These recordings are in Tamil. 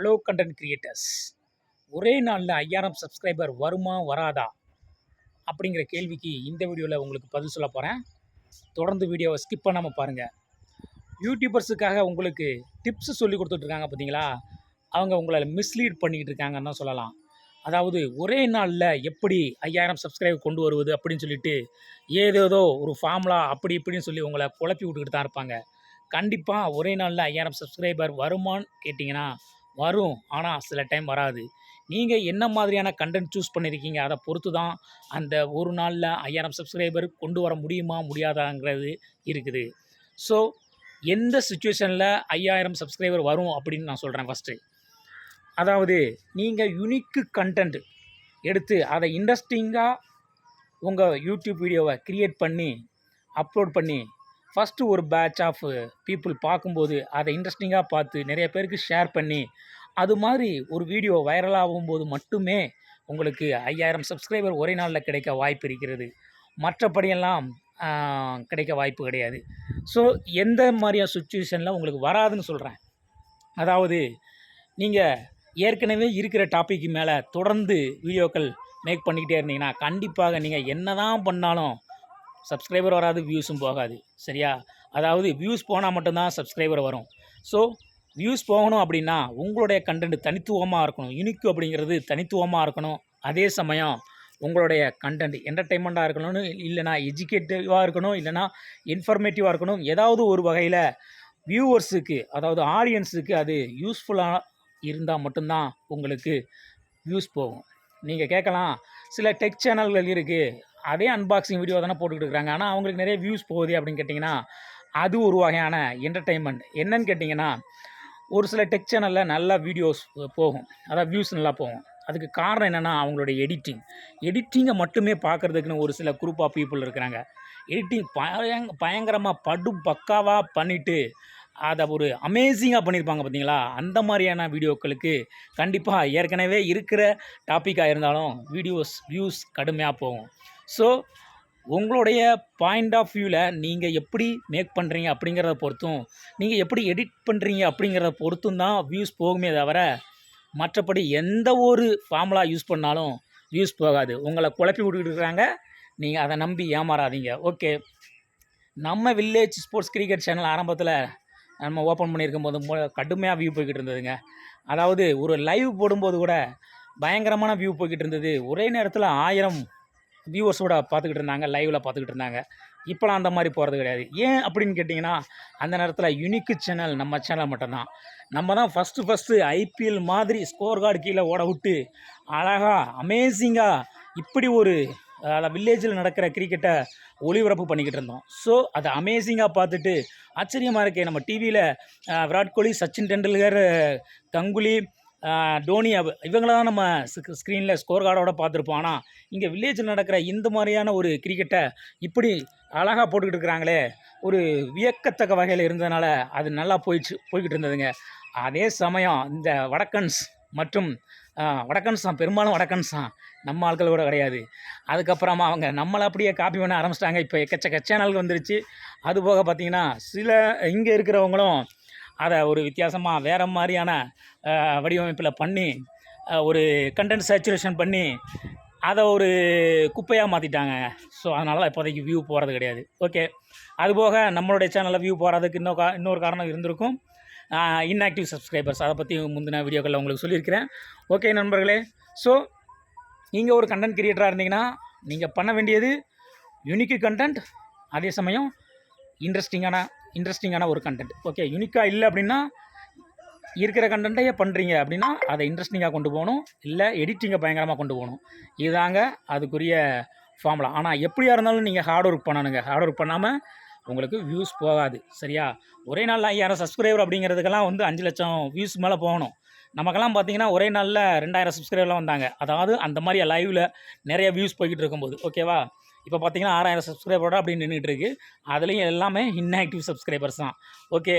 ஹலோ கண்டென்ட் கிரியேட்டர்ஸ் ஒரே நாளில் ஐயாயிரம் சப்ஸ்கிரைபர் வருமா வராதா? அப்படிங்கிற கேள்விக்கு இந்த வீடியோவில் உங்களுக்கு பதில் சொல்ல போகிறேன் தொடர்ந்து வீடியோவை ஸ்கிப் பண்ணாமல் பாருங்கள் யூடியூபர்ஸுக்காக உங்களுக்கு டிப்ஸ் சொல்லி கொடுத்துட்ருக்காங்க பார்த்தீங்களா அவங்க உங்களை மிஸ்லீட் பண்ணிக்கிட்டு இருக்காங்கன்னு தான் சொல்லலாம். அதாவது ஒரே நாளில் எப்படி ஐயாயிரம் சப்ஸ்கிரைப் கொண்டு வருவது அப்படின்னு சொல்லிட்டு ஏதேதோ ஒரு ஃபார்முலா அப்படி இப்படின்னு சொல்லி உங்களை குழப்பி விட்டுக்கிட்டு தான் இருப்பாங்க. கண்டிப்பாக ஒரே நாளில் ஐயாயிரம் சப்ஸ்கிரைபர் வருமான்னு கேட்டிங்கன்னா வரும். ஆனால் சில டைம் வராது. நீங்கள் என்ன மாதிரியான கண்டென்ட் சூஸ் பண்ணியிருக்கீங்க அதை பொறுத்து தான் அந்த ஒரு நாளில் ஐயாயிரம் சப்ஸ்கிரைபர் கொண்டு வர முடியுமா? முடியாதாங்கிறது இருக்குது. ஸோ எந்த சுச்சுவேஷனில் ஐயாயிரம் சப்ஸ்கிரைபர் வரும் அப்படின்னு நான் சொல்கிறேன் ஃபஸ்ட்டு அதாவது நீங்கள் யுனிக்கு கண்டென்ட் எடுத்து அதை இன்ட்ரெஸ்டிங்காக உங்கள் யூடியூப் வீடியோவை க்ரியேட் பண்ணி அப்லோட் பண்ணி ஃபஸ்ட்டு ஒரு பேட்ச் ஆஃப் பீப்புள் பார்க்கும்போது அதை இன்ட்ரெஸ்டிங்காக பார்த்து நிறைய பேருக்கு ஷேர் பண்ணி அது மாதிரி ஒரு வீடியோ வைரலாகும் போது மட்டுமே உங்களுக்கு ஐயாயிரம் சப்ஸ்கிரைபர் ஒரே நாளில் கிடைக்க வாய்ப்பு இருக்கிறது. மற்றபடியெல்லாம் கிடைக்க வாய்ப்பு கிடையாது. ஸோ எந்த மாதிரியான சுச்சுவேஷனில் உங்களுக்கு வராதுன்னு சொல்கிறேன் அதாவது நீங்கள் ஏற்கனவே இருக்கிற டாப்பிக்கு மேலே தொடர்ந்து வீடியோக்கள் மேக் பண்ணிக்கிட்டே இருந்தீங்கன்னா கண்டிப்பாக நீங்கள் என்ன தான் பண்ணாலும் சப்ஸ்கிரைபர் வராது வியூஸும் போகாது. சரியா? அதாவது வியூஸ் போனால் மட்டும்தான் சப்ஸ்கிரைபர் வரும். ஸோ வியூஸ் போகணும் அப்படின்னா உங்களுடைய கண்டென்ட் தனித்துவமாக இருக்கணும். யூனிக் அப்படிங்கிறது தனித்துவமாக இருக்கணும். அதே சமயம் உங்களுடைய கண்டென்ட் என்டர்டெயின்மெண்ட்டாக இருக்கணும்னு இல்லைனா எஜுகேட்டிவாக இருக்கணும் இல்லைனா இன்ஃபர்மேட்டிவாக இருக்கணும். ஏதாவது ஒரு வகையில் வியூவர்ஸுக்கு அதாவது ஆடியன்ஸுக்கு அது யூஸ்ஃபுல்லாக இருந்தால் மட்டும்தான் உங்களுக்கு வியூஸ் போகும். நீங்கள் கேட்கலாம் சில டெக் சேனல்கள் இருக்குது அதே அன்பாக்சிங் வீடியோ தானே போட்டுக்கிட்டு இருக்கிறாங்க ஆனால் அவங்களுக்கு நிறைய வியூஸ் போகுது அப்படின்னு கேட்டிங்கன்னா அது ஒரு வகையான என்டர்டெயின்மெண்ட் என்னன்னு கேட்டிங்கன்னா ஒரு சில டெக் சேனலில் நல்லா வீடியோஸ் போகும். அதாவது வியூஸ் நல்லா போகும். அதுக்கு காரணம் என்னென்னா அவங்களுடைய எடிட்டிங் எடிட்டிங்கை மட்டுமே பார்க்குறதுக்குன்னு ஒரு சில குரூப் ஆஃப் பீப்புள் இருக்கிறாங்க. எடிட்டிங் பயங் பயங்கரமாக படு பக்காவாக பண்ணிவிட்டு அதை ஒரு அமேசிங்காக பண்ணியிருப்பாங்க பார்த்தீங்களா அந்த மாதிரியான வீடியோக்களுக்கு கண்டிப்பாக ஏற்கனவே இருக்கிற டாப்பிக்காக இருந்தாலும் வீடியோஸ் வியூஸ் கடுமையாக போகும். ஸோ உங்களுடைய பாயிண்ட் ஆஃப் வியூவில் நீங்கள் எப்படி மேக் பண்ணுறீங்க அப்படிங்கிறத பொறுத்தும் நீங்கள் எப்படி எடிட் பண்ணுறீங்க அப்படிங்கிறத பொறுத்தும் தான் வியூஸ் போகுமே தவிர மற்றபடி எந்த ஒரு ஃபார்முலா யூஸ் பண்ணாலும் வியூஸ் போகாது. உங்களை குழப்பி விட்டுக்கிட்டு இருக்கிறாங்க நீங்கள் அதை நம்பி ஏமாறாதீங்க. ஓகே நம்ம வில்லேஜ் ஸ்போர்ட்ஸ் கிரிக்கெட் சேனல் ஆரம்பத்தில் நம்ம ஓப்பன் பண்ணியிருக்கும் போது கடுமையாக வியூ போய்கிட்டு இருந்ததுங்க. அதாவது ஒரு லைவ் போடும்போது கூட பயங்கரமான வியூ போய்கிட்டு இருந்தது. ஒரே நேரத்தில் ஆயிரம் வியூவர்ஸோட பார்த்துக்கிட்டு இருந்தாங்க லைவில் பார்த்துக்கிட்டு இருந்தாங்க. இப்போலாம் அந்த மாதிரி போகிறது கிடையாது. ஏன் அப்படின்னு கேட்டிங்கன்னா அந்த நேரத்தில் யுனிக்கு சேனல் நம்ம சேனல் மட்டும்தான். நம்ம தான் ஃபஸ்ட்டு ஃபஸ்ட்டு ஐபிஎல் மாதிரி ஸ்கோர் கார்டு கீழே ஓட விட்டு அழகாக அமேசிங்காக இப்படி ஒரு அதாவது வில்லேஜில் நடக்கிற கிரிக்கெட்டை ஒளிபரப்பு பண்ணிக்கிட்டு இருந்தோம். ஸோ அதை அமேசிங்காக பார்த்துட்டு ஆச்சரியமாக இருக்கே நம்ம டிவியில் விராட் கோலி சச்சின் டெண்டுல்கர் கங்குலி டோனி இவங்கள தான் நம்ம ஸ்க்ரீனில் ஸ்கோர் கார்டோட பார்த்துருப்போம். ஆனால் இங்கே வில்லேஜில் நடக்கிற இந்த மாதிரியான ஒரு கிரிக்கெட்டை இப்படி அழகாக போட்டுக்கிட்டு இருக்கிறாங்களே ஒரு வியக்கத்தக்க வகையில் இருந்ததுனால அது நல்லா போயிடுச்சு போய்கிட்டு இருந்ததுங்க. அதே சமயம் இந்த வடக்கன்ஸ் மற்றும் வடக்கன்ஸ் தான் பெரும்பாலும் வடக்கன்ஸ் தான் நம்ம ஆட்கள் கூட கிடையாது. அதுக்கப்புறமா அவங்க நம்மளை அப்படியே காப்பி பண்ண ஆரம்பிச்சிட்டாங்க. இப்போ எக்கச்சக்க சேனல்கள் வந்துருச்சு. அது போக பார்த்திங்கன்னா சில இங்கே இருக்கிறவங்களும் அதை ஒரு வித்தியாசமாக வேறு மாதிரியான வடிவமைப்பில் பண்ணி ஒரு கண்டென்ட் சேச்சுரேஷன் பண்ணி அதை ஒரு குப்பையாக மாற்றிட்டாங்க ஸோ அதனால் இப்போதைக்கு வியூ போகிறது கிடையாது. ஓகே அதுபோக நம்மளுடைய சேனலில் வியூ போகிறதுக்கு இன்னொரு கா இன்னொரு காரணம் இருந்திருக்கும். இன்ஆக்டிவ் சப்ஸ்கிரைபர்ஸ் அதை பற்றி முந்தின வீடியோக்களில் உங்களுக்கு சொல்லியிருக்கிறேன். ஓகே நண்பர்களே. ஸோ நீங்கள் ஒரு கண்டென்ட் கிரியேட்டராக இருந்தீங்கன்னா நீங்கள் பண்ண வேண்டியது யூனிக்கு கண்டென்ட் அதே சமயம் இன்ட்ரெஸ்டிங்கான இன்ட்ரெஸ்டிங்கான ஒரு கண்டென்ட் ஓகே யூனிக்காக இல்லை அப்படின்னா இருக்கிற கண்டென்ட்டையே பண்ணுறீங்க அப்படின்னா அதை இன்ட்ரெஸ்டிங்காக கொண்டு போகணும். இல்லை எடிட்டிங்கை பயங்கரமாக கொண்டு போகணும். இதுதாங்க அதுக்குரிய ஃபார்முலா ஆனால் எப்படியா இருந்தாலும் நீங்கள் ஹார்ட் ஒர்க் பண்ணணுங்க. ஹார்ட் ஒர்க் பண்ணாமல் உங்களுக்கு வியூஸ் போகாது. சரியா? ஒரே நாளில் ஐயாயிரம் சப்ஸ்கிரைபர் அப்படிங்கிறதுக்கெல்லாம் வந்து அஞ்சு லட்சம் வியூஸ் மேலே போகணும். நமக்கெல்லாம் பார்த்தீங்கன்னா ஒரே நாளில் ரெண்டாயிரம் சப்ஸ்கிரைபர்லாம் வந்தாங்க. அதாவது அந்த மாதிரி லைவில் நிறைய வியூஸ் போய்கிட்டு இருக்கும்போது. ஓகேவா இப்போ பார்த்தீங்கன்னா ஆறாயிரம் சப்ஸ்கிரைபரோட அப்படின்னு நின்றுட்டு இருக்குது அதுலேயும் எல்லாமே இன்ஆக்டிவ் சப்ஸ்கிரைபர்ஸ் தான். ஓகே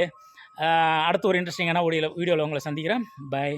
அடுத்து ஒரு இன்ட்ரெஸ்டிங்கான வீடியோவில் வீடியோவில் உங்களை சந்திக்கிறேன். பை